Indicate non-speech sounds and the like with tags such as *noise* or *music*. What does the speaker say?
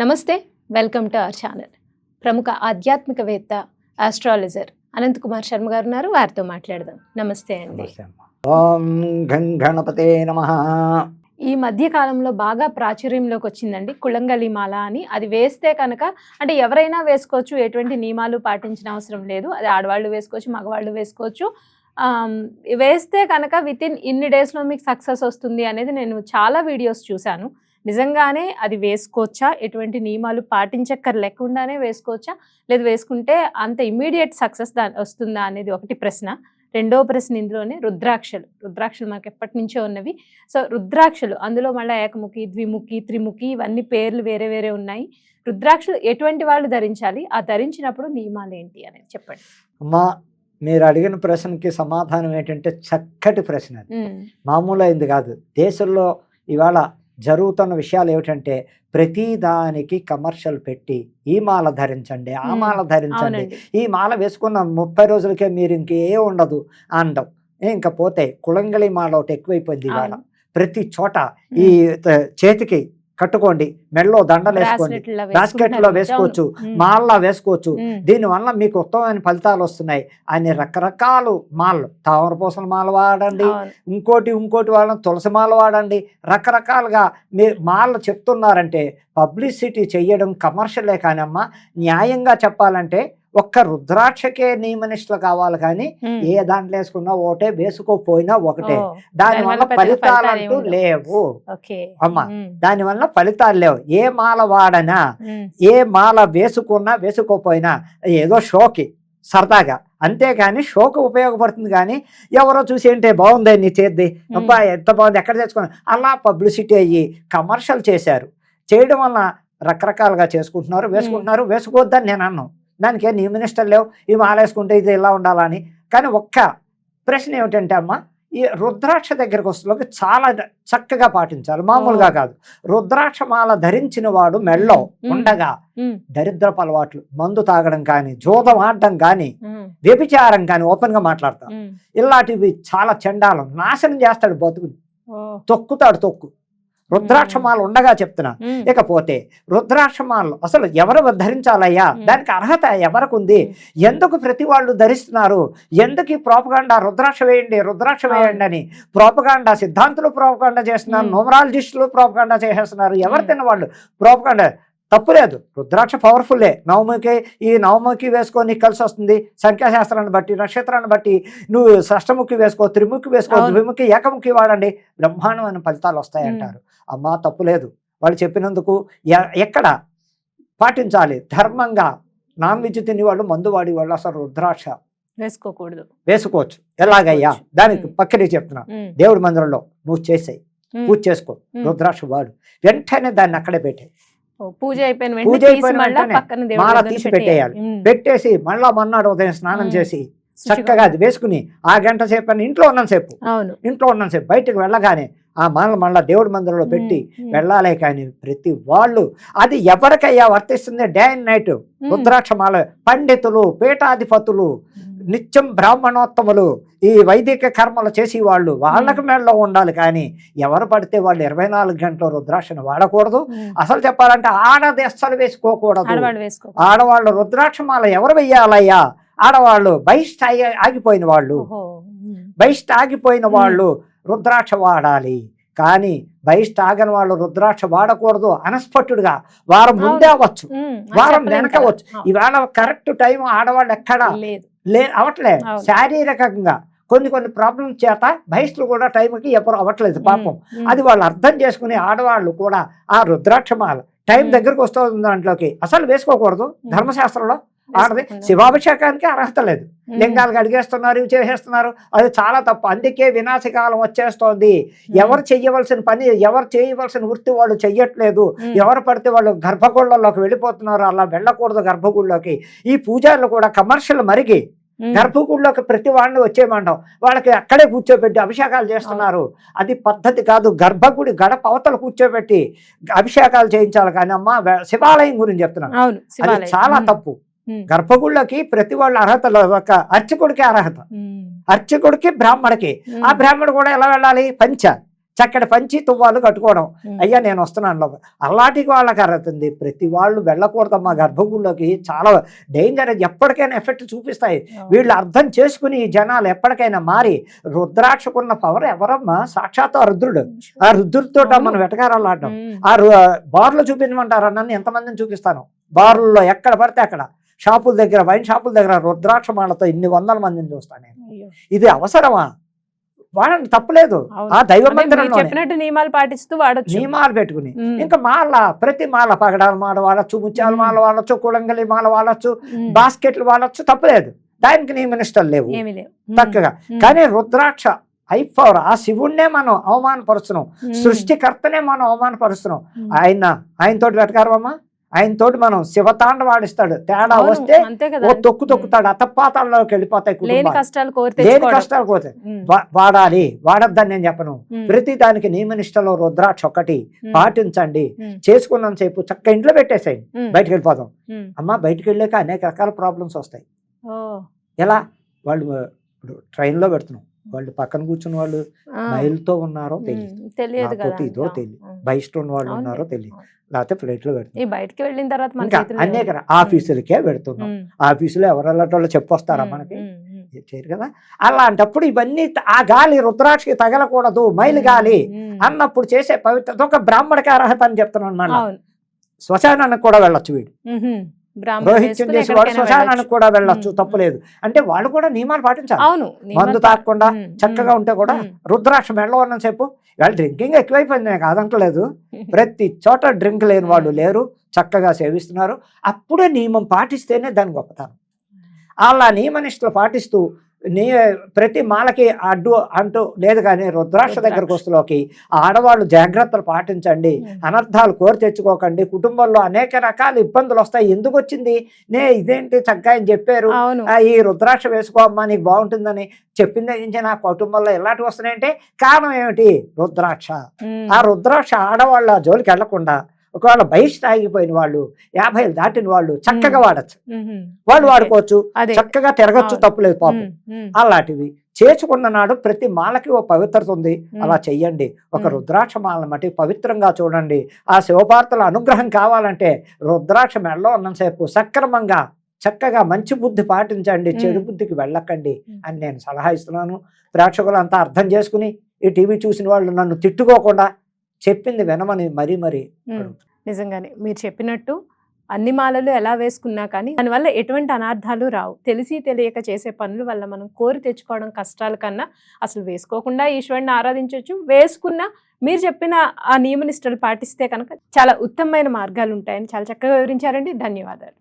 నమస్తే welcome to our channel. ప్రముఖ ఆధ్యాత్మికవేత్త ఆస్ట్రాలజర్ అనంత్ కుమార్ శర్మ గారు ఉన్నారు. వారితో మాట్లాడదాం. నమస్తే అండి. ఓం గణపతే నమ. ఈ మధ్య కాలంలో బాగా ప్రాచుర్యంలోకి వచ్చిందండి కుళంగలి మాల అని. అది వేస్తే కనుక అంటే ఎవరైనా వేసుకోవచ్చు ఎటువంటి నియమాలు పాటించిన అవసరం లేదు. అది ఆడవాళ్ళు వేసుకోవచ్చు మగవాళ్ళు వేసుకోవచ్చు. వేస్తే కనుక విత్ ఇన్ ఇన్ని డేస్లో మీకు సక్సెస్ వస్తుంది అనేది నేను చాలా వీడియోస్ చూశాను. నిజంగానే అది వేసుకోవచ్చా? ఎటువంటి నియమాలు పాటించక్కర్ లేకుండానే వేసుకోవచ్చా? లేదు వేసుకుంటే అంత ఇమ్మీడియట్ సక్సెస్ దా వస్తుందా అనేది ఒకటి ప్రశ్న. రెండో ప్రశ్న ఇందులోనే రుద్రాక్షలు. రుద్రాక్షలు మనకి ఎప్పటి నుంచో ఉన్నవి. సో రుద్రాక్షలు అందులో మళ్ళీ ఏకముఖి ద్విముఖి త్రిముఖి ఇవన్నీ పేర్లు వేరే వేరే ఉన్నాయి. రుద్రాక్షలు ఎటువంటి వాళ్ళు ధరించాలి? ఆ ధరించినప్పుడు నియమాలు ఏంటి అనేది చెప్పండి. అమ్మా మీరు అడిగిన ప్రశ్నకి సమాధానం ఏంటంటే చక్కటి ప్రశ్న మామూలు అయింది కాదు. దేశంలో ఇవాళ జరుగుతున్న విషయాలు ఏమిటంటే ప్రతి దానికి కమర్షియల్ పెట్టి ఈ మాల ధరించండి ఆ. మాల ధరించండి ఈ మాల వేసుకున్న ముప్పై రోజులకే మీరు ఇంకే ఉండదు అండం ఇంకా పోతే కుళంగళి మాల ఒకటి ఎక్కువైపోయింది ఇవాళ. ప్రతి చోట ఈ చేతికి కట్టుకోండి. మెడలో దండలు వేసుకోండి. Bracelet లా. వేసుకోవచ్చు. మాల్లా వేసుకోవచ్చు. దీనివల్ల మీకు ఉత్తమమైన ఫలితాలు వస్తున్నాయి. అన్ని రకరకాలు మాలలు తామరపూసల మాల వాడండి. ఇంకోటి ఇంకోటి వాళ్ళని తులసి మాల వాడండి. రకరకాలుగా మీ మాలలు చెప్తున్నారంటే పబ్లిసిటీ చెయ్యడం కమర్షియలే కానమ్మా. న్యాయంగా చెప్పాలంటే ఒక్క రుద్రాక్షకే నియమనిష్టలు కావాలి కానీ. ఏ దాంట్లో వేసుకున్నా ఒకటే వేసుకోపోయినా ఒకటే దానివల్ల ఫలితాలు అంటూ. లేవు అమ్మా. ఉమ్. దానివల్ల ఫలితాలు లేవు ఏ మాల వాడనా. ఏ మాల వేసుకున్నా వేసుకోపోయినా ఏదో షోకి సరదాగా అంతేగాని షోకి ఉపయోగపడుతుంది కానీ ఎవరో చూసి ఏంటే బాగుంది నీ చేద్ది. అబ్బా ఎంత బాగుంది ఎక్కడ తెచ్చుకున్నా అలా పబ్లిసిటీ అయ్యి కమర్షియల్ చేశారు చేయడం వల్ల రకరకాలుగా చేసుకుంటున్నారు వేసుకుంటున్నారు వేసుకోవద్దని నేను అన్నాను దానికి ఏ నియమనిష్టలు లేవు ఈ మాల వేసుకుంటే ఇది ఇలా ఉండాలని కానీ ఒక్క ప్రశ్న ఏమిటంటే అమ్మ ఈ రుద్రాక్ష దగ్గరకు వస్తున్నప్పుడు చాలా చక్కగా పాటించాలి మామూలుగా. కాదు రుద్రాక్ష మాల ధరించిన వాడు మెళ్ళో. ఉండగా. దరిద్రపు అలవాట్లు మందు తాగడం కానీ జోదం ఆడడం కానీ. వ్యభిచారం కానీ ఓపెన్గా మాట్లాడతాం. ఇలాంటివి చాలా చండాలం నాశనం చేస్తాడు బతుకు ఓ. తొక్కుతాడు తొక్కు రుద్రాక్షమాలు ఉండగా చెప్తున్నా. ఇకపోతే రుద్రాక్షమాలు అసలు ఎవరు ధరించాలయ్యా. దానికి అర్హత ఎవరికి ఉంది ఎందుకు ప్రతి వాళ్ళు ధరిస్తున్నారు? ఎందుకు ఈ ప్రోపగాండా రుద్రాక్ష వేయండి రుద్రాక్ష. వేయండి అని ప్రోపగాండా సిద్ధాంతులు ప్రోపగాండా చేస్తున్నారు మ్మ్. న్యూమరాలజిస్టులు ప్రోపగాండా చేసేస్తున్నారు. ఎవరు. తిన్నవాళ్ళు? ప్రోపగాండా తప్పులేదు రుద్రాక్ష పవర్ఫుల్లే. నవమికి ఈ నవమికి వేసుకొని కలిసి వస్తుంది. సంఖ్యాశాస్త్రాన్ని బట్టి నక్షత్రాన్ని బట్టి. నువ్వు షష్టముఖి వేసుకో త్రిముఖి వేసుకో. ద్విముఖి ఏకముఖి వాడండి. బ్రహ్మాండమైన ఫలితాలు వస్తాయి అమ్మా తప్పులేదు వాళ్ళు చెప్పినందుకు ఎక్కడ పాటించాలి ధర్మంగా నాన్ వెజ్ తిని వాళ్ళు మందు వాడి వాళ్ళు అసలు రుద్రాక్ష వేసుకోకూడదు వేసుకోవచ్చు ఎలాగయ్యా. దానికి. పక్కనే చెప్తున్నా. దేవుడి మందిరంలో నువ్వు చేసేయి. పూజ చేసుకో. రుద్రాక్ష వాడు వెంటనే దాన్ని అక్కడే పెట్టే ఓ, పూజ అయిపోయిన పూజ అయిపోయిన మాల తీసి పెట్టేయాలి. పెట్టేసి మళ్ళా మొన్నాడు ఉదయం స్నానం. చేసి. చక్కగా అది వేసుకుని ఆ గంట సేపు అని ఇంట్లో ఉన్నాను సేపు ఇంట్లో ఉన్నాను సేపు బయటకు వెళ్ళగానే ఆ మాల మళ్ళా దేవుడి మందిరంలో పెట్టి. వెళ్ళాలే కానీ ప్రతి వాళ్ళు అది ఎవరికయ్యా వర్తిస్తుంది డే అండ్ నైట్. రుద్రాక్షమాల పండితులు పీఠాధిపతులు. నిత్యం బ్రాహ్మణోత్తములు ఈ వైదిక కర్మలు చేసి వాళ్ళు వాళ్ళకి మేడలో ఉండాలి కానీ ఎవరు పడితే వాళ్ళు ఇరవై నాలుగు గంటలు రుద్రాక్షను వాడకూడదు. అసలు చెప్పాలంటే ఆడది అస్సలు వేసుకోకూడదు ఆడవాళ్ళు వేసుకో ఆడవాళ్ళు రుద్రాక్షమాల ఎవరు వెయ్యాలయ్యా ఆడవాళ్ళు బహిష్ట ఆగి- ఆగిపోయిన వాళ్ళు. బహిష్ట ఆగిపోయిన వాళ్ళు రుద్రాక్ష వాడాలి. కానీ బహిష్ట ఆగని వాళ్ళు రుద్రాక్ష వాడకూడదు అనస్పట్టుడుగా వారం ముందే అవ్వచ్చు. వారం చెప్పలేం వెనక కదా. వచ్చు ఇవాళ కరెక్ట్ టైం ఆడవాళ్ళు ఎక్కడ? లేదు. లే అవట్లే. శారీరకంగా కొన్ని కొన్ని ప్రాబ్లమ్స్ చేత బహిష్టులు కూడా టైంకి ఎవరు అవ్వట్లేదు పాపం. అది వాళ్ళు అర్థం చేసుకుని ఆడవాళ్ళు కూడా ఆ రుద్రాక్షమాల టైం. దగ్గరకు వస్తుంది దాంట్లోకి. అసలు వేసుకోకూడదు ధర్మశాస్త్రంలో. ఆడది. శివాభిషేకానికి అర్హత లేదు ఉమ్. లింగాలు అడిగేస్తున్నారు ఇవి చేసేస్తున్నారు అది చాలా తప్పు అందుకే వినాశకాలం వచ్చేస్తోంది. ఎవరు చెయ్యవలసిన పని ఎవరు చేయవలసిన వృత్తి వాళ్ళు చెయ్యట్లేదు. ఎవరు పడితే వాళ్ళు గర్భగుళ్ళలోకి వెళ్ళిపోతున్నారు అలా వెళ్ళకూడదు గర్భగుళ్ళలోకి ఈ పూజారులు కూడా కమర్షియల్ మరిగి. గర్భగుడిలోకి ప్రతి వాడిని వచ్చేయమంటాం వాళ్ళకి అక్కడే కూర్చోబెట్టి అభిషేకాలు చేస్తున్నారు అది పద్ధతి కాదు గర్భగుడి గడప అవతల కూర్చోబెట్టి అభిషేకాలు చేయించాలి కానీ అమ్మ శివాలయం గురించి చెప్తున్నాను అది. చాలా. తప్పు. గర్భగుళ్ళకి ప్రతి వాళ్ళ అర్హత లేదు. ఒక అర్చకుడికి అర్హత. అర్చకుడికి బ్రాహ్మడికి. ఉమ్. ఆ బ్రాహ్మడు కూడా ఎలా వెళ్ళాలి? పంచ. చక్కటి పంచి తువ్వాలు కట్టుకోవడం. అయ్యా నేను వస్తున్నాను అలాంటి వాళ్ళకి అర్హతుంది ప్రతి వాళ్ళు వెళ్ళకూడదమ్మా. గర్భగుడిలోకి చాలా డేంజర్ ఎప్పటికైనా ఎఫెక్ట్ చూపిస్తాయి. వీళ్ళు అర్థం చేసుకుని జనాలు ఎప్పటికైనా మారి రుద్రాక్షకున్న పవర్ ఎవరమ్మా? సాక్షాత్ ఆ రుద్రుడు. ఆ రుద్రుడితో మనం వెటకారాలు ఆడడం. ఆ బార్లో చూపించమంటారా? నన్ను ఎంతమందిని చూపిస్తాను? బార్లలో ఎక్కడ పడితే అక్కడ. షాపుల దగ్గర వైన్ షాపుల దగ్గర రుద్రాక్ష మాలతో ఇన్ని వందల మందిని చూస్తాను నేను. ఇది అవసరమా? వాడండి తప్పలేదు. ఆ దైవ చెప్పినట్టు నియమాలు పాటిస్తూ వాడచ్చు. నియమాలు పెట్టుకుని. ఇంకా మాల ప్రతి మాల పగడాల మాల వాడచ్చు ముత్యాల మాల వాడచ్చు కులంగలి మాల వాడచ్చు. బాస్కెట్లు వాడచ్చు తప్పలేదు. దానికి నీ మినిస్టర్ లేవు. చక్కగా. కానీ రుద్రాక్ష ఐపవర్ ఆ శివుణ్ణే మనం అవమానపరుస్తున్నాం. సృష్టికర్తనే మనం అవమానపరుస్తున్నాం. ఆయన ఆయనతోటి వెటకారమమ్మా ఆయనతోటి మనం శివతాండ వాడిస్తాడు తేడా వస్తే ఓ తొక్కు తొక్కుతాడు అతపాతాల్లోకి వెళ్ళిపోతాయి లేని. కష్టాలు కోరి లేని తెచ్చుకోవడం. కష్టాలు పోతాయి ఉమ్. వా- వాడాలి వాడద్దని నేను చెప్పను. ప్రతి దానికి నియమనిష్టలో రుద్రాక్ష ఒకటి. పాటించండి ఉమ్. చేసుకున్నంత సేపు చక్క ఇంట్లో పెట్టేసేయండి ఉమ్. బయటకు వెళ్ళిపోదాం. అమ్మ బయటకు వెళ్ళాక అనేక రకాల ప్రాబ్లమ్స్ వస్తాయి. ఎలా వాళ్ళు ఇప్పుడు ట్రైన్లో పెడుతున్నాం వాళ్ళు పక్కన కూర్చున్న వాళ్ళు. మైల్తో ఉన్నారో తెలియదు కదా ఇదో. తెలియదు. బయట ఉన్న వాళ్ళు. ఉన్నారో తెలియదు. లేకపోతే ప్లేట్లో పెడుతున్నాం ఈ బయటికి వెళ్ళిన తర్వాత ఇంకా ఏముంది? ర- ఆఫీసులకే పెడుతున్నాం. ఆఫీసులో ఎవరెళ్ళటో చెప్పొస్తారా ఉమ్. మనకి. చేయరు కదా అలాంటప్పుడు ఇవన్నీ ఆ గాలి రుద్రాక్షకి తగలకూడదు మైలు గాలి. అన్నప్పుడు చేసే పవిత్రత ఒక బ్రాహ్మడికి అర్హత అని చెప్తున్నాను అవును శ్మశానానికి కూడా వెళ్ళొచ్చు వీడు రోహిత్యం చేసి వాడు శ్మశానానికి. కూడా వెళ్ళొచ్చు. తప్పులేదు అంటే వాళ్ళు కూడా నియమాలు పాటించాలి అవును మందు తాగకుండా ఉమ్. చక్కగా ఉంటే కూడా. రుద్రాక్ష మెడలో ఉన్న సేపు వాళ్ళు డ్రింకింగ్ ఎక్కువైపోయింది నేను కాదంటలేదు *laughs* ప్రతి చోట డ్రింక్ లేని వాళ్ళు. లేరు చక్కగా సేవిస్తున్నారు అప్పుడే నియమం పాటిస్తేనే దాని గొప్పతనం అలా నియమనిష్టలు పాటిస్తూ నీ ప్రతి మాలకి అడ్డు అంటూ లేదు కానీ రుద్రాక్ష దగ్గరకు వస్తులోకి ఆడవాళ్ళు జాగ్రత్తలు పాటించండి. అనర్థాలు కోరి తెచ్చుకోకండి. కుటుంబంలో అనేక రకాల ఇబ్బందులు వస్తాయి. ఎందుకు వచ్చింది? నే ఇదేంటి చక్కగా అని చెప్పారు. ఆ, ఈ రుద్రాక్ష వేసుకోమ్మా నీకు బాగుంటుందని చెప్పింది నుంచి నా కుటుంబంలో ఎలాంటివి వస్తున్నాయంటే కారణం ఏమిటి? రుద్రాక్ష. ఆ రుద్రాక్ష ఆడవాళ్ళ జోలికి వెళ్ళకుండా ఒకవేళ బహిష్ట ఆగిపోయిన వాళ్ళు యాభై దాటిన వాళ్ళు చక్కగా వాడచ్చు. వాళ్ళు. వాడుకోవచ్చు చక్కగా తిరగచ్చు. తప్పులేదు పాపం. అలాంటివి చేసుకున్న నాడు ప్రతి మాలకి ఓ పవిత్రత ఉంది. అలా చెయ్యండి ఒక. రుద్రాక్ష మాల మట్టి పవిత్రంగా చూడండి ఆ శివపార్తల అనుగ్రహం కావాలంటే రుద్రాక్ష మెడలో ఉన్నంతసేపు సక్రమంగా చక్కగా మంచి బుద్ధి పాటించండి. చెడు బుద్ధికి వెళ్ళకండి. అని నేను సలహా ఇస్తున్నాను ప్రేక్షకులంతా అర్థం చేసుకుని ఈ టీవీ చూసిన వాళ్ళు నన్ను తిట్టుకోకుండా చెప్పింది వినమని మరీ మరీ. నిజంగానే. మీరు చెప్పినట్టు అన్ని మాలలు ఎలా వేసుకున్నా కానీ దానివల్ల ఎటువంటి అనార్థాలు రావు. తెలిసి తెలియక చేసే పనుల వల్ల మనం కోరి తెచ్చుకోవడం కష్టాల కన్నా అసలు వేసుకోకుండా ఈశ్వరుని ఆరాధించవచ్చు వేసుకున్నా మీరు చెప్పిన ఆ నియమనిష్టలు పాటిస్తే కనుక చాలా ఉత్తమమైన మార్గాలు ఉంటాయని చాలా చక్కగా వివరించారండి. ధన్యవాదాలు.